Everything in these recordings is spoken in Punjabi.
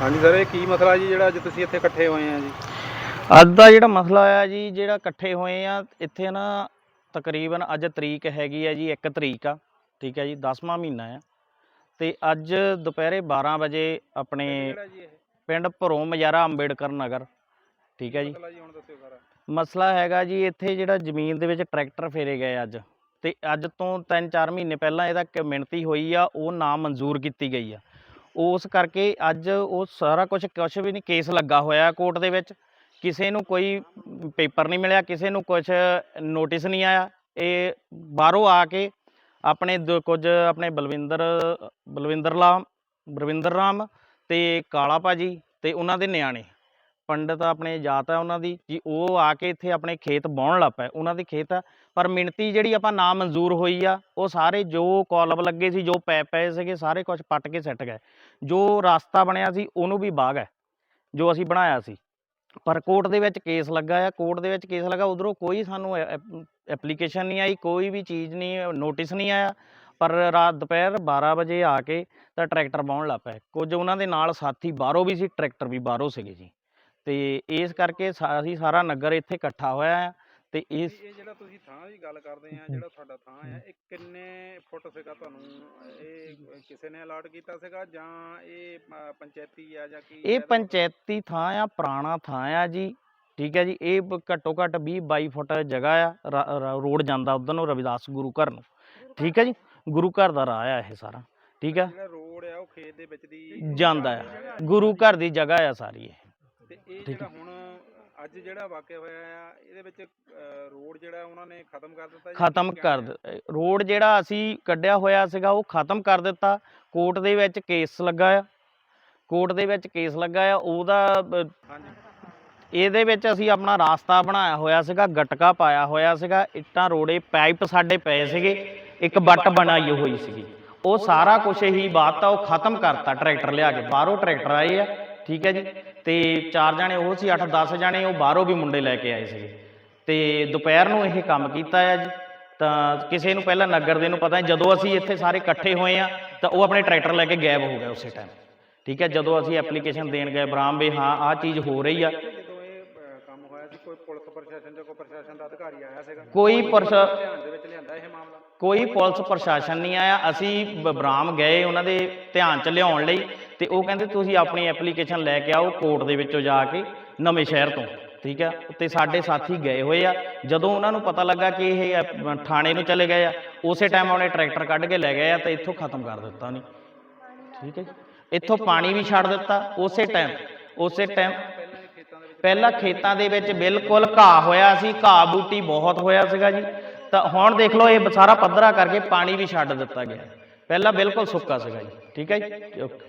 ਹਾਂਜੀ ਸਰ ਇਹ ਕੀ ਮਸਲਾ ਜੀ ਜਿਹੜਾ ਅੱਜ ਤੁਸੀਂ ਇੱਥੇ ਇਕੱਠੇ ਹੋਏ ਆ ਜੀ? ਅੱਜ ਦਾ ਜਿਹੜਾ ਮਸਲਾ ਆ ਜੀ ਜਿਹੜਾ ਇਕੱਠੇ ਹੋਏ ਆ ਇੱਥੇ ਨਾ ਤਕਰੀਬਨ ਅੱਜ ਤਰੀਕ ਹੈਗੀ ਆ ਜੀ 1 ਤਰੀਕ ਆ ਠੀਕ ਹੈ ਜੀ 10ਵਾਂ ਮਹੀਨਾ ਆ। ਤੇ ਅੱਜ ਦੁਪਹਿਰੇ 12 ਵਜੇ ਆਪਣੇ ਪਿੰਡ ਭਰੋਂ ਮਜਾਰਾ ਅੰਬੇਡਕਰ ਨਗਰ ਠੀਕ ਹੈ ਜੀ। ਮਸਲਾ ਹੈਗਾ ਜੀ ਇੱਥੇ ਜਿਹੜਾ ਜ਼ਮੀਨ ਦੇ ਵਿੱਚ ਟਰੈਕਟਰ ਫੇਰੇ ਗਏ ਅੱਜ। ਤੇ ਅੱਜ ਤੋਂ 3-4 ਮਹੀਨੇ ਪਹਿਲਾਂ ਇਹਦਾ ਮਿਣਤੀ ਹੋਈ ਆ ਉਹ ਨਾ ਮਨਜ਼ੂਰ ਕੀਤੀ ਗਈ ਆ। ਉਸ ਕਰਕੇ ਅੱਜ ਉਹ ਸਾਰਾ ਕੁਝ ਕੁਝ ਵੀ ਨਹੀਂ ਕੇਸ ਲੱਗਾ ਹੋਇਆ ਕੋਰਟ ਦੇ ਵਿੱਚ। ਕਿਸੇ ਨੂੰ ਕੋਈ ਪੇਪਰ ਨਹੀਂ ਮਿਲਿਆ, ਕਿਸੇ ਨੂੰ ਕੁਝ ਨੋਟਿਸ ਨਹੀਂ ਆਇਆ। ਇਹ ਬਾਹਰੋਂ ਆ ਕੇ ਆਪਣੇ ਦ- ਕੁਝ ਆਪਣੇ ਬਲਵਿੰਦਰ ਬਲਵਿੰਦਰ ਲਾਮ ਬਲਵਿੰਦਰ ਰਾਮ ਤੇ ਕਾਲਾ ਭਾਜੀ ਤੇ ਉਹਨਾਂ ਦੇ ਨਿਆਣੇ। ਪੰਡਤ ਆਪਣੇ ਜਾਤ ਹੈ ਉਹਨਾਂ ਦੀ, ਜੀ ਉਹ ਆ ਕੇ ਇੱਥੇ ਆਪਣੇ ਖੇਤ ਬਾਉਣ ਲੱਗ ਪਏ, ਉਹਨਾਂ ਦੇ ਖੇਤ ਆ ਪਰ ਮਿਣਤੀ ਜਿਹੜੀ ਆਪਾਂ ਨਾ ਮਨਜ਼ੂਰ ਹੋਈ ਆ, ਉਹ ਸਾਰੇ ਜੋ ਕਾਲਮ ਲੱਗੇ ਸੀ, ਜੋ ਪੈ ਪਏ ਸੀਗੇ, ਸਾਰੇ ਕੁਝ ਪੱਟ ਕੇ ਸਿੱਟ ਗਏ। ਜੋ ਰਸਤਾ ਬਣਿਆ ਸੀ, ਉਹਨੂੰ ਵੀ ਬਾਗ ਹੈ, ਜੋ ਅਸੀਂ ਬਣਾਇਆ ਸੀ। ਪਰ ਕੋਰਟ ਦੇ ਵਿੱਚ ਕੇਸ ਲੱਗਾ ਆ, ਕੋਰਟ ਦੇ ਵਿੱਚ ਕੇਸ ਲੱਗਾ, ਉਧਰੋਂ ਕੋਈ ਸਾਨੂੰ ਐਪਲੀਕੇਸ਼ਨ ਨਹੀਂ ਆਈ, ਕੋਈ ਵੀ ਚੀਜ਼ ਨਹੀਂ, ਨੋਟਿਸ ਨਹੀਂ ਆਇਆ। ਪਰ ਰਾਤ ਦੁਪਹਿਰ 12 ਵਜੇ ਆ ਕੇ ਤਾਂ ਟਰੈਕਟਰ ਬਾਉਣ ਲੱਗ ਪਏ। ਕੁਝ ਉਹਨਾਂ ਦੇ ਨਾਲ ਸਾਥੀ ਬਾਹਰੋਂ ਵੀ ਸੀ, ਟਰੈਕਟਰ ਵੀ ਬਾਹਰੋਂ ਸੀਗੇ ਜੀ। ਤੇ ਇਸ ਕਰਕੇ ਸਾ- ਅਸੀਂ ਸਾਰਾ ਨਗਰ ਇੱਥੇ ਇਕੱਠਾ ਹੋਇਆ ਆ ਤੇ ਇਸ ਇਹ ਜਿਹੜਾ ਤੁਸੀਂ ਥਾਂ ਦੀ ਗੱਲ ਕਰਦੇ ਆ ਜਿਹੜਾ ਤੁਹਾਡਾ ਥਾਂ ਆ ਇਹ ਕਿੰਨੇ ਫੁੱਟ ਸੀਗਾ ਤੁਹਾਨੂੰ? ਇਹ ਕਿਸੇ ਨੇ ਅਲਾਟ ਕੀਤਾ ਸੀਗਾ ਜਾਂ ਇਹ ਅ, ਪੰਚਾਇਤੀ ਆ ਜਾਂ ਕੀ ਇਹ? ਪੰਚਾਇਤੀ ਥਾਂ ਆ ਪੁਰਾਣਾ ਥਾਂ ਆ ਜੀ ਠੀਕ ਹੈ ਜੀ ਇਹ ਬ- ਘੱਟੋ ਘੱਟ 20 22 ਫੁੱਟ ਜਗ੍ਹਾ ਆ ਰਾ- ਰਾ- ਰੋਡ ਜਾਂਦਾ ਉਧਰ ਨੂੰ ਰਵਿਦਾਸ ਗੁਰੂ ਘਰ ਨੂੰ ਠੀਕ ਹੈ ਜੀ ਗੁਰੂ ਘਰ ਦਾ ਰਾਹ ਆ ਇਹ ਸਾਰਾ ਠੀਕ ਹੈ ਜਿਹੜਾ ਰੋਡ ਆ ਉਹ ਖੇਤ ਦੇ ਵਿੱਚ ਦੀ ਜਾਂਦਾ ਆ? ਗੁਰੂ ਘਰ ਦੀ ਜਗ੍ਹਾ ਆ ਸਾਰੀ ਇਹ। ਤੇ ਇਹ ਜਿਹੜਾ ਹੁਣ ਅੱਜ ਜਿਹੜਾ ਵਾਕਿਆ ਹੋਇਆ ਆ ਇਹਦੇ ਵਿੱਚ ਰੋਡ ਜਿਹੜਾ ਉਹਨਾਂ ਨੇ ਖਤਮ ਕਰ ਦਿੱਤਾ ਜਾਂ ਖਤਮ ਕਰ ਰੋਡ ਜਿਹੜਾ ਅਸੀਂ ਕੱਢਿਆ ਹੋਇਆ ਸੀਗਾ ਉਹ ਖਤਮ ਕਰ ਦਿੱਤਾ। ਕੋਰਟ ਦੇ ਵਿੱਚ ਕੇਸ ਲੱਗਾ ਆ। ਕੋਰਟ ਦੇ ਵਿੱਚ ਕੇਸ ਲੱਗਾ ਆ। ਉਹਦਾ ਇਹਦੇ ਵਿੱਚ ਅਸੀਂ ਆਪਣਾ ਰਾਸਤਾ ਬਣਾਇਆ ਹੋਇਆ ਸੀਗਾ ਗਟਕਾ ਪਾਇਆ ਹੋਇਆ ਸੀਗਾ। ਇੱਟਾਂ ਰੋੜੇ ਪਾਈਪ ਸਾਡੇ ਪਏ ਸੀਗੇ। ਇੱਕ ਬੱਟ ਬਣਾਈ ਹੋਈ ਸੀਗੀ। ਉਹ ਸਾਰਾ ਕੁਝ ਹੀ ਬਾਤ ਆ ਉਹ ਖਤਮ ਕਰਤਾ। ਟਰੈਕਟਰ ਲਿਆ ਕੇ। ਬਾਹਰੋਂ ਟਰੈਕਟਰ ਆਏ ਆ। ਠੀਕ ਹੈ ਜੀ। ਤੇ ਚਾਰ ਜਾਣੇ ਉਹ ਸੀ 8-10 ਜਾਣੇ ਉਹ ਬਾਹਰੋਂ ਵੀ ਮੁੰਡੇ ਲੈ ਕੇ ਆਏ ਸੀ। ਤੇ ਦੁਪਹਿਰ ਨੂੰ ਇਹ ਕੰਮ ਕੀਤਾ ਆ ਜੀ। ਤਾਂ ਕਿਸੇ ਨੂੰ ਪਹਿਲਾਂ ਨਗਰ ਦੇ ਨੂੰ ਪਤਾ ਨਹੀਂ ਜਦੋਂ ਅਸੀਂ ਇੱਥੇ ਸਾਰੇ ਇਕੱਠੇ ਹੋਏ ਆ ਤਾਂ ਉਹ ਆਪਣੇ ਟਰੈਕਟਰ ਲੈ ਕੇ ਗਾਇਬ ਹੋ ਗਿਆ ਉਸੇ ਟਾਈਮ ਠੀਕ ਹੈ, ਜਦੋਂ ਅਸੀਂ ਐਪਲੀਕੇਸ਼ਨ ਦੇਣ ਗਏ ਬਰਾਮ ਵੀ ਹਾਂ, ਆਹ ਚੀਜ਼ ਹੋ ਰਹੀ ਆ ਜਦੋਂ ਇਹ ਅ, ਕੰਮ ਹੋਇਆ ਸੀ ਕੋਈ ਪੁਲਿਸ ਪ੍ਰਸ਼ਾਸਨ ਕੋਈ ਪ੍ਰਸ਼ਾਸਨ ਦਾ ਅਧਿਕਾਰੀ ਆਇਆ ਸੀਗਾ। ਕੋਈ ਪ੍ਰਸ਼ਾ ਧਿਆਨ ਦੇ ਵਿੱਚ ਲਿਆਂਦਾ ਇਹ ਮਾਮਲਾ। ਕੋਈ ਪੁਲਿਸ ਪ੍ਰਸ਼ਾਸਨ ਨਹੀਂ ਆਇਆ। ਅਸੀਂ ਬ- ਬਰਾਮ ਗਏ ਉਹਨਾਂ ਦੇ ਧਿਆਨ ਚ ਲਿਆਉਣ ਲਈ ਤੇ ਉਹ ਕਹਿੰਦੇ ਤੁਸੀਂ ਆਪਣੀ ਐਪਲੀਕੇਸ਼ਨ ਲੈ ਕੇ ਆਓ ਕੋਰਟ ਦੇ ਵਿੱਚੋਂ ਜਾ ਕੇ ਨਵੇਂ ਸ਼ਹਿਰ ਤੋਂ। ਠੀਕ ਹੈ ਤੇ ਸਾਡੇ ਸਾਥੀ ਗਏ ਹੋਏ ਆ। ਜਦੋਂ ਉਹਨਾਂ ਨੂੰ ਪਤਾ ਲੱਗਾ ਕਿ ਇਹ ਥਾਣੇ ਨੂੰ ਚਲੇ ਗਏ ਆ ਉਸੇ ਟਾਈਮ ਉਹਨੇ ਟਰੈਕਟਰ ਕੱਢ ਕੇ ਲੈ ਗਏ ਆ ਤੇ ਇੱਥੋਂ ਖਤਮ ਕਰ ਦਿੱਤਾ ਨਹੀਂ ਠੀਕ ਹੈ ਇੱਥੋਂ ਪਾਣੀ ਵੀ ਛੱਡ ਦਿੱਤਾ ਉਸੇ ਟਾਈਮ ਉਸੇ ਟਾਈਮ ਪਹਿਲਾਂ ਖੇਤਾਂ ਦੇ ਵਿੱਚ ਬਿਲਕੁਲ ਘਾਹ ਹੋਇਆ ਸੀ ਘਾਹ ਬੂਟੀ ਬਹੁਤ ਹੋਇਆ ਸੀਗਾ ਜੀ। ਤਾਂ ਹੁਣ ਦੇਖ ਲਓ ਇਹ ਸਾਰਾ ਪੱਧਰਾ ਕਰਕੇ ਪਾਣੀ ਵੀ ਛੱਡ ਦਿੱਤਾ ਗਿਆ। ਪਹਿਲਾਂ ਬਿਲਕੁਲ ਸੁੱਕਾ ਸੀਗਾ ਜੀ ਠੀਕ ਹੈ ਜੀ? ਓਕੇ।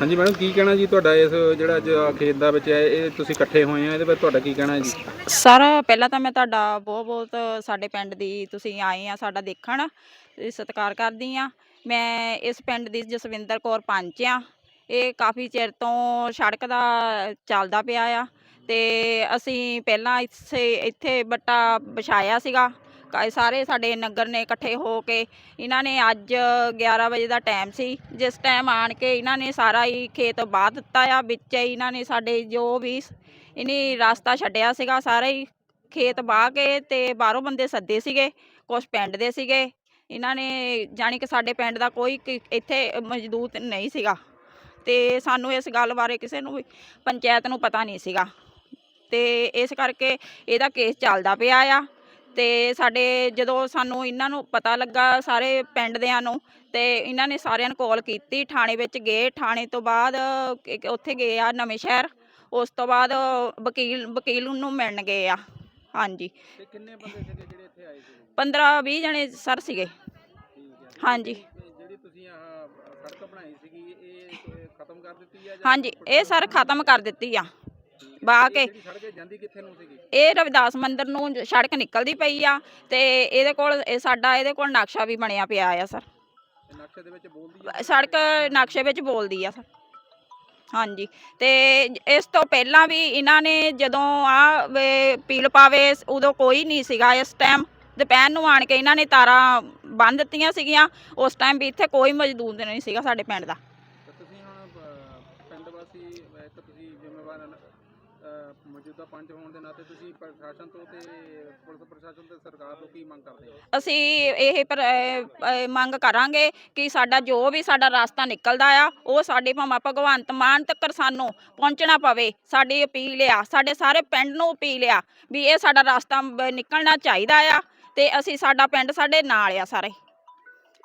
ਹਾਂਜੀ ਮੈਡਮ ਕੀ ਕਹਿਣਾ ਜੀ ਤੁਹਾਡਾ ਇਸ ਜਿਹੜਾ ਅੱਜ ਖੇਤ ਦਾ ਵਿੱਚ ਹੈ ਇਹ ਤੁਸੀਂ ਇਕੱਠੇ ਹੋਏ ਆ ਇਹਦੇ ਵਿੱਚ ਤੁਹਾਡਾ ਕੀ ਕਹਿਣਾ ਹੈ ਜੀ? ਸਰ ਪਹਿਲਾਂ ਤਾਂ ਮੈਂ ਤੁਹਾਡਾ ਬਹੁਤ ਬਹੁਤ ਸਾਡੇ ਪਿੰਡ ਦੀ ਤੁਸੀਂ ਆਏ ਆ ਸਾਡਾ ਦੇਖਣ ਸਤਿਕਾਰ ਕਰਦੀ ਆ। ਮੈਂ ਇਸ ਪਿੰਡ ਦੀ ਜਸਵਿੰਦਰ ਕੌਰ ਪੰਚ ਆ। ਇਹ ਕਾਫੀ ਚਿਰ ਤੋਂ ਸੜਕ ਦਾ ਚੱਲਦਾ ਪਿਆ ਆ ਤੇ ਅਸੀਂ ਪਹਿਲਾਂ ਇੱਥੇ ਇੱਥੇ ਬੱਟਾ ਵਿਛਾਇਆ ਸੀਗਾ। ਸਾਰੇ ਸਾਡੇ ਨਗਰ ਨੇ ਇਕੱਠੇ ਹੋ ਕੇ ਇਹਨਾਂ ਨੇ ਅੱਜ 11 ਵਜੇ ਦਾ ਟਾਈਮ ਸੀ। ਜਿਸ ਟਾਈਮ ਆਣ ਕੇ ਇਹਨਾਂ ਨੇ ਸਾਰਾ ਹੀ ਖੇਤ ਬਾਹ ਦਿੱਤਾ ਆ, ਵਿੱਚ ਹੀ ਇਹਨਾਂ ਨੇ ਸਾਡੇ ਜੋ ਵੀ ਇਹਨੇ ਰਸਤਾ ਛੱਡਿਆ ਸੀਗਾ, ਸਾਰਾ ਹੀ ਖੇਤ ਬਾਹ ਕੇ ਤੇ ਬਾਹਰੋਂ ਬੰਦੇ ਸੱਦੇ ਸੀਗੇ ਕੁਝ ਪਿੰਡ ਦੇ ਸੀਗੇ। ਇਹਨਾਂ ਨੇ, ਜਾਣੀ ਕਿ ਸਾਡੇ ਪਿੰਡ ਦਾ ਕੋਈ ਕਿ- ਇੱਥੇ ਮਜ਼ਦੂਰ ਨਹੀਂ ਸੀਗਾ। ਤੇ ਸਾਨੂੰ ਇਸ ਗੱਲ ਬਾਰੇ ਕਿਸੇ ਨੂੰ ਵੀ ਪੰਚਾਇਤ ਨੂੰ ਪਤਾ ਨਹੀਂ ਸੀਗਾ। ਤੇ ਇਸ ਕਰਕੇ ਇਹਦਾ ਕੇਸ ਚੱਲਦਾ ਪਿਆ ਆ ਤੇ ਸਾਡੇ ਜਦੋਂ ਸਾਨੂੰ ਇਹਨਾਂ ਨੂੰ ਪਤਾ ਲੱਗਾ ਸਾਰੇ ਪਿੰਡ ਦਿਆਂ ਨੂੰ ਤੇ ਇਹਨਾਂ ਨੇ ਸਾਰਿਆਂ ਨੂੰ ਕਾਲ ਕੀਤੀ ਥਾਣੇ ਵਿੱਚ ਗਏ ਥਾਣੇ ਤੋਂ ਬਾਅਦ ਉੱਥੇ ਗਏ ਆ ਨਵੇਂ ਸ਼ਹਿਰ ਉਸ ਤੋਂ ਬਾਅਦ ਵਕੀਲ ਵਕੀਲ ਨੂੰ ਮਿਲਣ ਗਏ ਆ। ਹਾਂਜੀ। ਤੇ ਕਿੰਨੇ ਬੰਦੇ ਸੀਗੇ ਜਿਹੜੇ ਇੱਥੇ ਆਏ ਸੀ 15 20 ਜਣੇ ਸਰ ਸੀਗੇ। ਹਾਂਜੀ। ਤੇ ਜਿਹੜੀ ਤੁਸੀਂ ਆਹ ਸੜਕ ਬਣਾਈ ਸੀਗੀ ਇਹ ਇਹ ਖਤਮ ਕਰ ਦਿੱਤੀ ਹੈ ਹਾਂਜੀ ਇਹ ਸਰ ਖਤਮ ਕਰ ਦਿੱਤੀ ਆ। ਬਾਹ ਕੇ ਜਿਹੜੀ ਸੜਕ ਜਾਂਦੀ ਕਿੱਥੇ ਨੂੰ ਸੀਗੀ? ਇਹ ਰਵਿਦਾਸ ਮੰਦਿਰ ਨੂੰ ਸੜਕ ਨਿਕਲਦੀ ਪਈ ਆ ਤੇ ਇਹਦੇ ਕੋਲ ਇਹ ਸਾਡਾ ਇਹਦੇ ਕੋਲ ਨਕਸ਼ਾ ਵੀ ਬਣਿਆ ਪਿਆ ਆ ਸਰ। ਇਹ ਨਕਸ਼ੇ ਦੇ ਵਿੱਚ ਬੋਲਦੀ ਹੈ ਸੜਕ ਨਕਸ਼ੇ ਵਿੱਚ ਬੋਲਦੀ ਆ ਸਰ। ਹਾਂਜੀ ਤੇ ਇਸ ਤੋਂ ਪਹਿਲਾਂ ਵੀ ਇਹਨਾਂ ਨੇ ਜਦੋਂ ਆ ਪੀਲ ਪਾਵੇ ਉਦੋਂ ਕੋਈ ਨਹੀਂ ਸੀਗਾ ਇਸ ਟਾਈਮ। ਦੁਪਹਿਰ ਨੂੰ ਆਣ ਕੇ ਇਹਨਾਂ ਨੇ ਤਾਰਾਂ ਬੰਨ ਦਿੱਤੀਆਂ ਸੀਗੀਆਂ। ਉਸ ਟਾਈਮ ਵੀ ਇੱਥੇ ਕੋਈ ਮਜ਼ਦੂਰ ਨਹੀਂ ਸੀਗਾ ਸਾਡੇ ਪਿੰਡ ਦਾ। ਪਿੰਡ ਵਾਸੀ ਇੱਕ ਤੁਸੀਂ ਜ਼ਿੰਮੇਵਾਰ ਮੌਜੂਦਾ ਪੰਚ ਹੋਣ ਦੇ ਨਾਤੇ ਤੁਸੀਂ ਪ੍ਰਸ਼ਾਸਨ ਤੋਂ ਤੇ ਪੁਲਿਸ ਪ੍ਰਸ਼ਾਸਨ ਤੇ ਸਰਕਾਰ ਤੋਂ ਕੀ ਮੰਗ ਕਰਦੇ ਹੋ? ਅਸੀਂ ਇਹ ਪਰ- ਅਹ, ਅਹ, ਮੰਗ ਕਰਾਂਗੇ ਕਿ ਸਾਡਾ ਜੋ ਵੀ ਸਾਡਾ ਰਸਤਾ ਨਿਕਲਦਾ ਆ ਉਹ ਸਾਡੇ ਭਾਵੇਂ ਭਗਵੰਤ ਮਾਨ ਤੱਕ ਸਾਨੂੰ ਪਹੁੰਚਣਾ ਪਵੇ। ਸਾਡੀ ਅਪੀਲ ਆ ਸਾਡੇ ਸਾਰੇ ਪਿੰਡ ਨੂੰ ਅਪੀਲ ਆ ਵੀ ਇਹ ਸਾਡਾ ਰਸਤਾ ਬ- ਨਿਕਲਣਾ ਚਾਹੀਦਾ ਆ ਤੇ ਅਸੀਂ ਸਾਡਾ ਪਿੰਡ ਸਾਡੇ ਨਾਲ ਆ ਸਾਰੇ।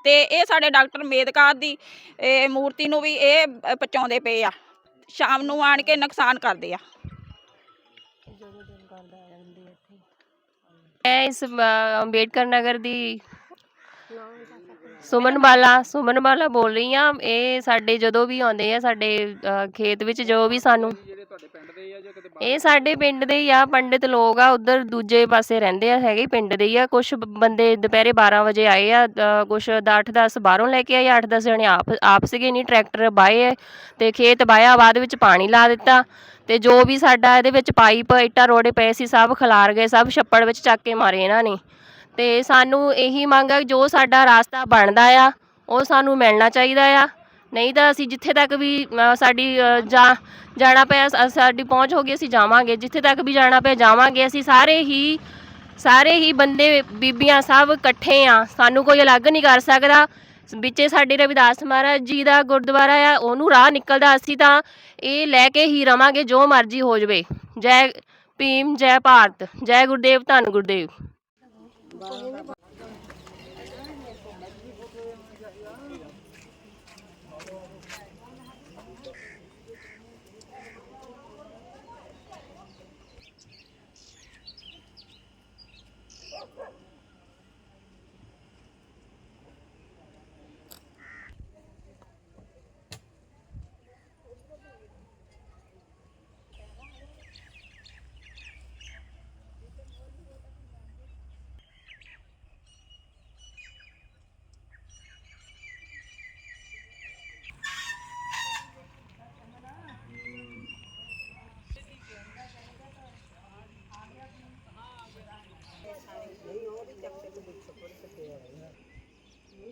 ਤੇ ਇਹ ਸਾਡੇ ਡਾਕਟਰ ਮੇਦਕਾਰ ਦੀ ਇਹ ਮੂਰਤੀ ਨੂੰ ਵੀ ਇਹ ਅ, ਪਹੁੰਚਾਉਂਦੇ ਪਏ ਆ। ਸ਼ਾਮ ਨੂੰ ਆਣ ਕੇ ਨੁਕਸਾਨ ਕਰਦੇ ਆ। ਮੈਂ ਇਸ ਅੰਬੇਡਕਰ ਨਗਰ ਦੀ ਸੁਮਨ ਬਾਲਾ ਸੁਮਨ ਬਾਲਾ ਬੋਲ ਰਹੀ ਹਾਂ ਇਹ ਸਾਡੇ ਜਦੋਂ ਵੀ ਆਉਂਦੇ ਆ ਸਾਡੇ ਖੇਤ ਵਿੱਚ ਜੋ ਵੀ ਸਾਨੂੰ ਤੁਹਾਡੇ ਪਿੰਡ ਦੇ ਆ ਜਾਂ ਕਿਤੇ ਇਹ ਸਾਡੇ ਪਿੰਡ ਦੇ ਹੀ ਆ ਪੰਡਿਤ ਲੋਕ ਆ ਉਧਰ ਦੂਜੇ ਪਾਸੇ ਰਹਿੰਦੇ ਆ ਹੈਗੇ ਪਿੰਡ ਦੇ ਹੀ ਆ। ਕੁਝ ਬੰਦੇ ਦੁਪਹਿਰੇ 12 ਵਜੇ ਆਏ ਆ ਕੁਝ 8 10 ਬਾਹਰੋਂ ਲੈ ਕੇ ਆਏ 8 10 ਜਣੇ ਆਪ ਆਪ ਸੀਗੇ ਨਹੀਂ ਟਰੈਕਟਰ ਬਾਏ ਤੇ ਖੇਤ ਬਾਇਆ ਬਾਅਦ ਵਿੱਚ ਪਾਣੀ ਲਾ ਦਿੱਤਾ ਤੇ ਜੋ ਵੀ ਸਾਡਾ ਇਹਦੇ ਵਿੱਚ ਪਾਈਪ ਇੱਟਾਂ ਰੋੜੇ ਪਏ ਸੀ ਸਭ ਖਿਲਾਰ ਗਏ ਸਭ ਛੱਪੜ ਵਿੱਚ ਚੱਕ ਕੇ ਮਾਰੇ ਇਹਨਾਂ ਨੇ। ਤੇ ਸਾਨੂੰ ਇਹੀ ਮੰਗ ਆ ਜੋ ਸਾਡਾ ਰਾਸਤਾ ਬਣਦਾ ਆ ਉਹ ਸਾਨੂੰ ਮਿਲਣਾ ਚਾਹੀਦਾ ਆ। ਨਹੀਂ ਤਾਂ ਅਸੀਂ ਜਿੱਥੇ ਤੱਕ ਵੀ ਅ, ਸਾਡੀ ਅ, ਜਾ ਜਾਣਾ ਪਿਆ ਸ- ਸਾਡੀ ਪਹੁੰਚ ਹੋ ਗਈ ਅਸੀਂ ਜਾਵਾਂਗੇ। ਜਿੱਥੇ ਤੱਕ ਵੀ ਜਾਣਾ ਪਿਆ ਜਾਵਾਂਗੇ। ਅਸੀਂ ਸਾਰੇ ਹੀ ਸਾਰੇ ਹੀ ਬੰਦੇ ਬੀਬੀਆਂ ਸਭ ਇਕੱਠੇ ਆ। ਸਾਨੂੰ ਕੋਈ ਅਲੱਗ ਨਹੀਂ ਕਰ ਸਕਦਾ। ਵਿੱਚੇ ਸਾਡੇ ਰਵਿਦਾਸ ਮਹਾਰਾਜ ਜੀ ਦਾ ਗੁਰਦੁਆਰਾ ਆ ਉਹਨੂੰ ਰਾਹ ਨਿਕਲਦਾ ਅਸੀਂ ਤਾਂ ਇਹ ਲੈ ਕੇ ਹੀ ਰਵਾਂਗੇ ਜੋ ਮਰਜ਼ੀ ਹੋ ਜਵੇ। ਜੈ ਭੀਮ ਜੈ ਭਾਰਤ ਜੈ ਗੁਰਦੇਵ ਧੰਨ ਗੁਰਦੇਵ।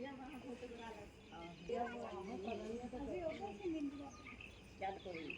啊，不要说啊！我们可能……还是有风险的，这个，加多一点。